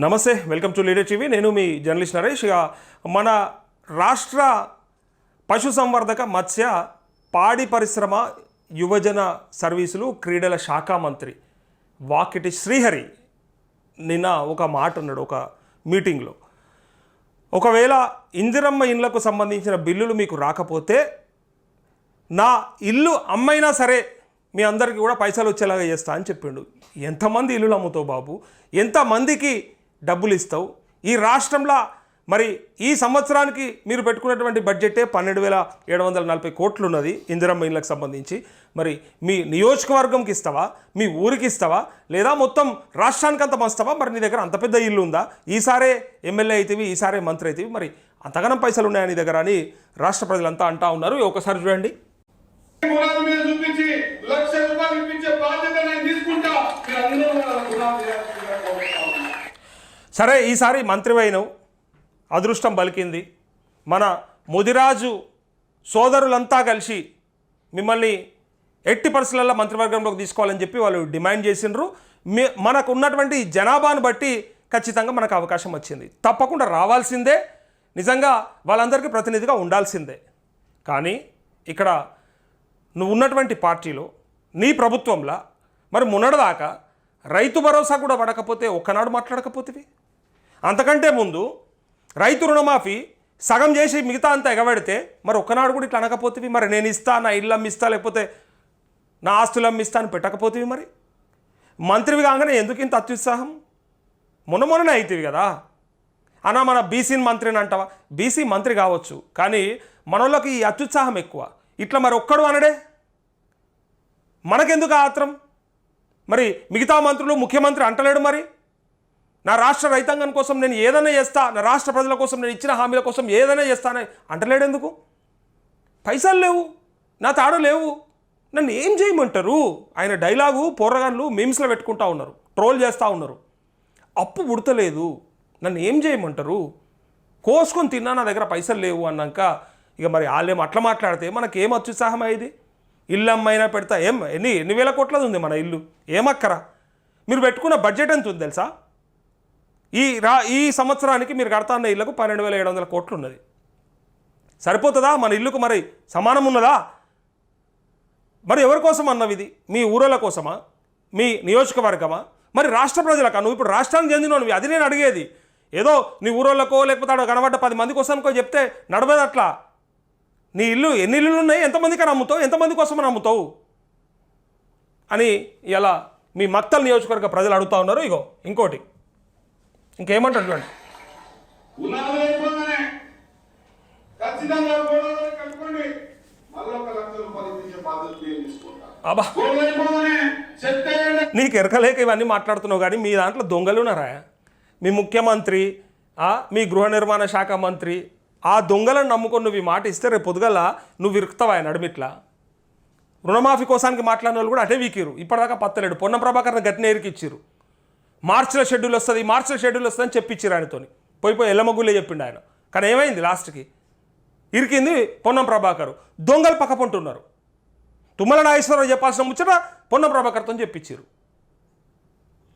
నమస్తే welcome to leader TV. నేను మీ journalist Naresh. ఇక మన రాష్ట్ర పశుసంవర్ధక మత్స్య పాడి పరిశ్రమ యువజన సర్వీసులు క్రీడల శాఖ మంత్రి వాకిటి శ్రీహరి నిన్న ఒక మాట అన్నాడు ఒక మీటింగ్లో. ఒకవేళ ఇందిరమ్మ ఇండ్లకు సంబంధించిన బిల్లులు మీకు రాకపోతే నా ఇల్లు అమ్మైనా సరే మీ అందరికీ కూడా పైసలు వచ్చేలాగా చేస్తా అని చెప్పిండు. ఎంతమంది ఇల్లులు అమ్ముతావు బాబు? ఎంతమందికి డబ్బులు ఇస్తావు ఈ రాష్ట్రంలో మరి ఈ సంవత్సరానికి మీరు పెట్టుకున్నటువంటి బడ్జెటే పన్నెండు వేల ఏడు వందల నలభై కోట్లు ఉన్నది ఇందిరమ్మ ఇళ్ళకి సంబంధించి. మరి మీ నియోజకవర్గంకి ఇస్తావా? మీ ఊరికి ఇస్తావా? లేదా మొత్తం రాష్ట్రానికి అంత మస్తావా మరి నీ దగ్గర అంత పెద్ద ఇల్లు ఉందా? ఈసారే ఎమ్మెల్యే అయితేవి ఈసారే మంత్రి అయితేవి. మరి అంతగానం పైసలు ఉన్నాయా నీ దగ్గర అని రాష్ట్ర ప్రజలంతా అంటా ఉన్నారు. ఒకసారి చూడండి. సరే ఈసారి మంత్రివైనవు అదృష్టం పలికింది. మన ముదిరాజు సోదరులంతా కలిసి మిమ్మల్ని ఎట్టి పరిస్థితులలో మంత్రివర్గంలోకి తీసుకోవాలని చెప్పి వాళ్ళు డిమాండ్ చేసిండ్రు. మీ మనకు ఉన్నటువంటి జనాభాను బట్టి ఖచ్చితంగా మనకు అవకాశం వచ్చింది. తప్పకుండా రావాల్సిందే. నిజంగా వాళ్ళందరికీ ప్రతినిధిగా ఉండాల్సిందే. కానీ ఇక్కడ నువ్వు ఉన్నటువంటి పార్టీలో నీ ప్రభుత్వంలో మరి మొన్నటిదాకా రైతు భరోసా కూడా పడకపోతే ఒక్కనాడు మాట్లాడకపోతేవి? అంతకంటే ముందు రైతు రుణమాఫీ సగం చేసి మిగతా అంతా ఎగబెడితే మరి ఒక్కనాడు కూడా ఇట్లా అనకపోతేవి? మరి నేను ఇస్తా నా ఇల్లు అమ్మిస్తా లేకపోతే నా ఆస్తులు అమ్మిస్తా అని పెట్టకపోతేవి మరి? మంత్రివి కాగానే ఎందుకు ఇంత అత్యుత్సాహం? మొన్న మొన్ననే అవుతుంది కదా. అన్న మన బీసీని మంత్రిని అంటావా? బీసీ మంత్రి కావచ్చు కానీ మనోళ్ళకి ఈ అత్యుత్సాహం ఎక్కువ. ఇట్లా మరి ఒక్కడు అనడే? మనకెందుకు ఆత్రం? మరి మిగతా మంత్రులు ముఖ్యమంత్రి అంటలేడు మరి? నా రాష్ట్ర రైతాంగం కోసం నేను ఏదైనా చేస్తా నా రాష్ట్ర ప్రజల కోసం నేను ఇచ్చిన హామీల కోసం ఏదైనా చేస్తానని అంటలేడు ఎందుకు? పైసలు లేవు నా తాడు లేవు. నన్ను ఏం చేయమంటారు? ఆయన డైలాగు పోరగాళ్ళు మీమ్స్లో పెట్టుకుంటా ఉన్నారు ట్రోల్ చేస్తూ ఉన్నారు. అప్పు ఉడతలేదు. నన్ను ఏం చేయమంటారు? కోసుకొని తిన్నా నా దగ్గర పైసలు లేవు అన్నాక ఇక మరి వాళ్ళేం అట్లా మాట్లాడితే మనకేం అత్యుత్సాహం అయ్యేది ఇల్లు అమ్మైనా పెడతా? ఏం ఎన్ని ఎన్ని వేల కోట్లది ఉంది మన ఇల్లు? ఏమక్కరా? మీరు పెట్టుకున్న బడ్జెట్ ఎంత ఉంది తెలుసా? ఈ రా ఈ సంవత్సరానికి మీరు కడతాన్న ఇళ్ళకు పన్నెండు వేల ఏడు వందల కోట్లు ఉన్నది సరిపోతుందా? మన ఇల్లుకు మరి సమానం ఉన్నదా మరి ఎవరి కోసం అన్నవి ఇది? మీ ఊరల కోసమా? మీ నియోజకవర్గమా? మరి రాష్ట్ర ప్రజలకా? నువ్వు ఇప్పుడు రాష్ట్రానికి చెందినవి అది నేను అడిగేది. ఏదో నీ ఊరోళ్ళకో లేకపోతే ఆడ కనబడ్డ పది మంది కోసానికో చెప్తే నడవదు అట్లా. నీ ఇల్లు ఎన్ని ఇల్లులు ఉన్నాయి ఎంతమందికి నమ్ముతావు? ఎంతమంది కోసం అమ్ముతావు అని ఇలా మీ మత్తల్ నియోజకవర్గ ప్రజలు అడుగుతా ఉన్నారు. ఇగో ఇంకోటి. ఇంకేమంటారు చూడండి. అబ్బా. నీకు ఎరకలేక ఇవన్నీ మాట్లాడుతున్నావు కానీ మీ దాంట్లో దొంగలు ఉన్నారా? మీ ముఖ్యమంత్రి మీ గృహ నిర్మాణ శాఖ మంత్రి ఆ దొంగలను నమ్ముకొని నువ్వు ఈ మాట ఇస్తే రేపు పొద్దుగల నువ్వు ఇరుకుతావా ఆయన నడుమిట్లా రుణమాఫీ కోసానికి మాట్లాడిన వాళ్ళు కూడా అటే వీకిరు ఇప్పటిదాకా పత్తలేడు. పొన్నం ప్రభాకర్ని గట్టిన ఎరికిచ్చిరు మార్చిలో షెడ్యూల్ వస్తుంది మార్చిలో షెడ్యూల్ వస్తుంది అని చెప్పించారు ఆయనతోని. పోయి పోయి ఎల్లమగుళ్ళే చెప్పిండు ఆయన. కానీ ఏమైంది లాస్ట్కి? ఇరికింది పొన్నం ప్రభాకర్. దొంగలు పక్కపంటున్నారు. తుమ్మల నాగేశ్వరరావు చెప్పాల్సిన ముచ్చట పొన్నం ప్రభాకర్తో చెప్పించారు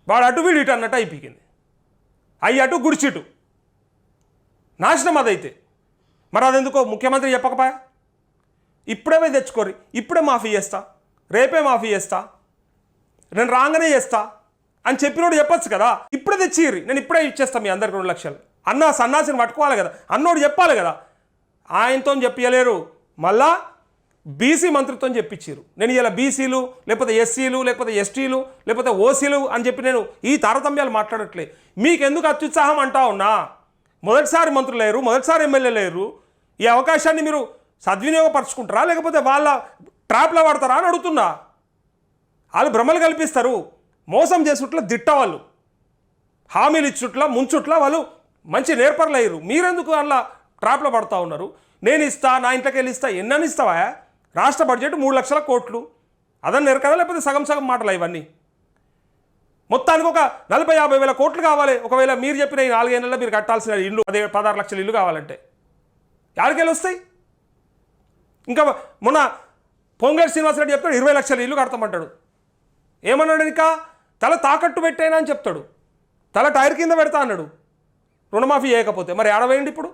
వాడు అటు వీడు ఇటు అన్నట్టు అయిపోయింది అయ్యి అటు గుడిచిటు నాశనం అదైతే. మరి అదెందుకో ముఖ్యమంత్రి చెప్పకపోయా? ఇప్పుడే తెచ్చుకోరు తెచ్చుకోరి ఇప్పుడే మాఫీ చేస్తా. రేపే మాఫీ చేస్తా. నేను రాగానే చేస్తా. అని చెప్పినోడు చెప్పొచ్చు కదా. ఇప్పుడే తెచ్చిర్రి. నేను ఇప్పుడే ఇచ్చేస్తాను మీ అందరికి రెండు లక్షలు. అన్న సన్నాసిని పట్టుకోవాలి కదా. అన్నోడు చెప్పాలి కదా. ఆయనతో చెప్పలేరు మళ్ళా బీసీ మంత్రితో చెప్పించారు నేను ఇలా బీసీలు లేకపోతే ఎస్సీలు లేకపోతే ఎస్టీలు లేకపోతే ఓసీలు అని చెప్పి నేను ఈ తారతమ్యాలు మాట్లాడట్లే. మీకు ఎందుకు అత్యుత్సాహం అంటా ఉన్నా? మొదటిసారి మంత్రులు లేరు మొదటిసారి ఎమ్మెల్యే లేరు. ఈ అవకాశాన్ని మీరు సద్వినియోగపరచుకుంటారా? లేకపోతే వాళ్ళ ట్రాప్లో పడతారా అని అడుగుతున్నా. వాళ్ళు భ్రమలు కల్పిస్తారు. మోసం చేసుట్ల దిట్ట వాళ్ళు. హామీలు ఇచ్చుట్ల ముంచుట్ల వాళ్ళు మంచి నేర్పర్లు అయ్యారు మీరెందుకు అలా ట్రాప్లో పడతా ఉన్నారు? నేను ఇస్తా నా ఇంట్లోకి వెళ్ళి ఇస్తా ఎన్నని ఇస్తావా? రాష్ట్ర బడ్జెట్ మూడు లక్షల కోట్లు. అదని కదా లేకపోతే సగం సగం మాటలు ఇవన్నీ? మొత్తానికి ఒక నలభై యాభై వేల కోట్లు కావాలి. ఒకవేళ మీరు చెప్పిన ఈ నాలుగేళ్ళలో మీరు కట్టాల్సిన ఇల్లు అదే పదహారు లక్షల ఇల్లు కావాలంటే. యాడికెళ్ళి వస్తాయి? ఇంకా మొన్న పొంగల్ శ్రీనివాసరెడ్డి చెప్తాడు ఇరవై లక్షల ఇల్లు కడతామంటాడు. ఏమన్నాడు ఇంకా తల తాకట్టు పెట్టేనా అని చెప్తాడు. తల టైర్ కింద పెడతా అన్నాడు. రుణమాఫీ చేయకపోతే మరి ఆడవేయండి ఇప్పుడు?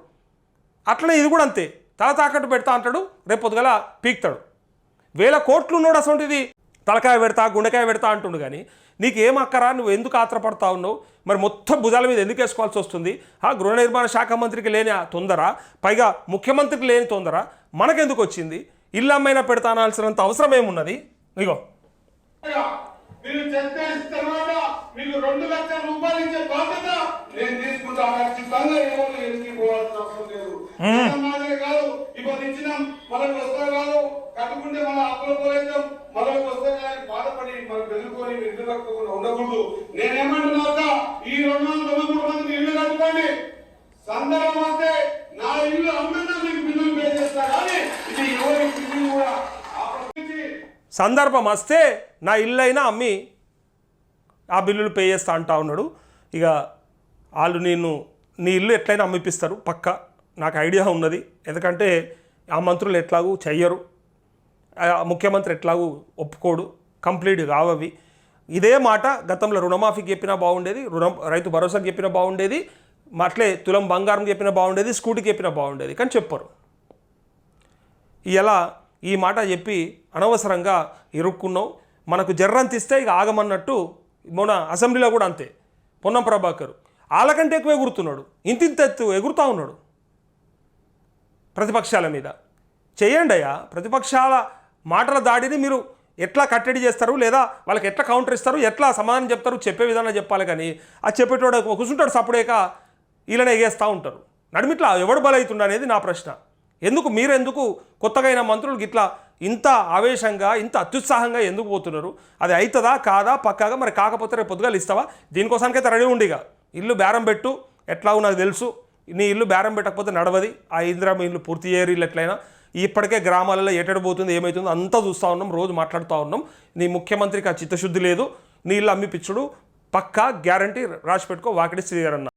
అట్లనే ఇది కూడా అంతే. తల తాకట్టు పెడతా అంటాడు రేపు పొద్దుగల పీక్తాడు. వేల కోట్లు ఉన్నాడు అసలుంటిది తలకాయ పెడతా గుండెకాయ పెడతా అంటుండు కానీ నీకు ఏం అక్కరా? నువ్వు ఎందుకు ఆత్రపడతా ఉన్నావు? మరి మొత్తం భుజాల మీద ఎందుకు వేసుకోవాల్సి వస్తుంది? ఆ గృహ నిర్మాణ శాఖ మంత్రికి లేని ఆ తొందర పైగా ముఖ్యమంత్రికి లేని తొందర మనకెందుకు వచ్చింది? ఇల్లు అమ్మైనా పెడతానాల్సినంత అవసరం ఏమున్నది? ఇగో. మీరు మీకు రెండు లక్షల రూపాయలు ఇచ్చే బాధ్యత నేను తీసుకుంటా. ఖచ్చితంగా ఎవరు ఎందుకు పోవాల్సిన అవసరం లేదు. మాదిరి కాదు. ఇప్పుడు ఇచ్చినాం. మనకు వస్తా కాదు. కట్టుకుంటే మన అప్పుల పోలేద్దాం. మనకు వస్తే కానీ బాధపడి మనం బెదురుకొని ఇల్లు కట్టుకోకుండా ఉండకూడదు. నేనేమంటున్నా ఈ రెండు వందల తొంభై మూడు మందికి ఇల్లు కట్టుకోండి. సందర్భం వస్తే నా ఇల్లు అమ్మినా మీకు బిల్లులు పే చేస్తా. కానీ ఇది ఎవరి బిల్లు కూడా సందర్భం వస్తే నా ఇల్లు అయినా అమ్మి ఆ బిల్లులు పే చేస్తా అంటా ఉన్నాడు. ఇక వాళ్ళు నేను నీ ఇల్లు ఎట్లయినా అమ్మిపిస్తారు పక్క. నాకు ఐడియా ఉన్నది. ఎందుకంటే ఆ మంత్రులు ఎట్లాగూ చెయ్యరు. ముఖ్యమంత్రి ఎట్లాగూ ఒప్పుకోడు. కంప్లీట్ కావవి. ఇదే మాట గతంలో రుణమాఫీకి చెప్పినా బాగుండేది రుణం రైతు భరోసాకి చెప్పినా బాగుండేది అట్లే తులం బంగారం చెప్పినా బాగుండేది స్కూటీకి చెప్పినా బాగుండేది కానీ చెప్పరు. ఇలా ఈ మాట చెప్పి అనవసరంగా ఇరుక్కున్నావు మనకు జర్రంతిస్తే ఇక ఆగమన్నట్టు మొన్న అసెంబ్లీలో కూడా అంతే. పొన్నం ప్రభాకర్. వాళ్ళకంటే ఎక్కువ ఎగురుతున్నాడు. ఇంతింత ఎత్తు ఎగురుతూ ఉన్నాడు ప్రతిపక్షాల మీద. చేయండి అయ్యా ప్రతిపక్షాల మాటల దాడిని మీరు ఎట్లా కట్టడి చేస్తారు లేదా వాళ్ళకి ఎట్లా కౌంటర్ ఇస్తారు ఎట్లా సమాధానం చెప్తారు చెప్పే విధానం చెప్పాలి కానీ ఆ చెప్పేటోడు కూర్చుంటాడు సప్పుడేక వీళ్ళని ఎగేస్తూ ఉంటారు. నడిమిట్లా ఎవడు బలవుతుండ అనేది నా ప్రశ్న. ఎందుకు మీరెందుకు కొత్తగా అయిన మంత్రులకు ఇట్లా ఇంత ఆవేశంగా ఇంత అత్యుత్సాహంగా ఎందుకు పోతున్నారు? అది అవుతుందా కాదా పక్కాగా? మరి కాకపోతే రేపు పొద్దుగాలు ఇస్తావా? దీనికోసానికైతే రెడీ ఉండిగా. ఇల్లు బేరం పెట్టు ఎట్లా నాకు తెలుసు. నీ ఇల్లు బేరం పెట్టకపోతే నడవది. ఆ ఇందిరా మీ ఇల్లు పూర్తి చేయరు ఇల్లు ఎట్లయినా ఇప్పటికే గ్రామాలలో ఎటడిపోతుంది ఏమవుతుందో అంతా చూస్తూ ఉన్నాం రోజు మాట్లాడుతూ ఉన్నాం. నీ ముఖ్యమంత్రికి ఆ చిత్తశుద్ధి లేదు. నీ ఇల్లు అమ్మి పిచ్చుడు. పక్కా గ్యారంటీ రాసి పెట్టుకో వాకిడి శ్రీగారన్న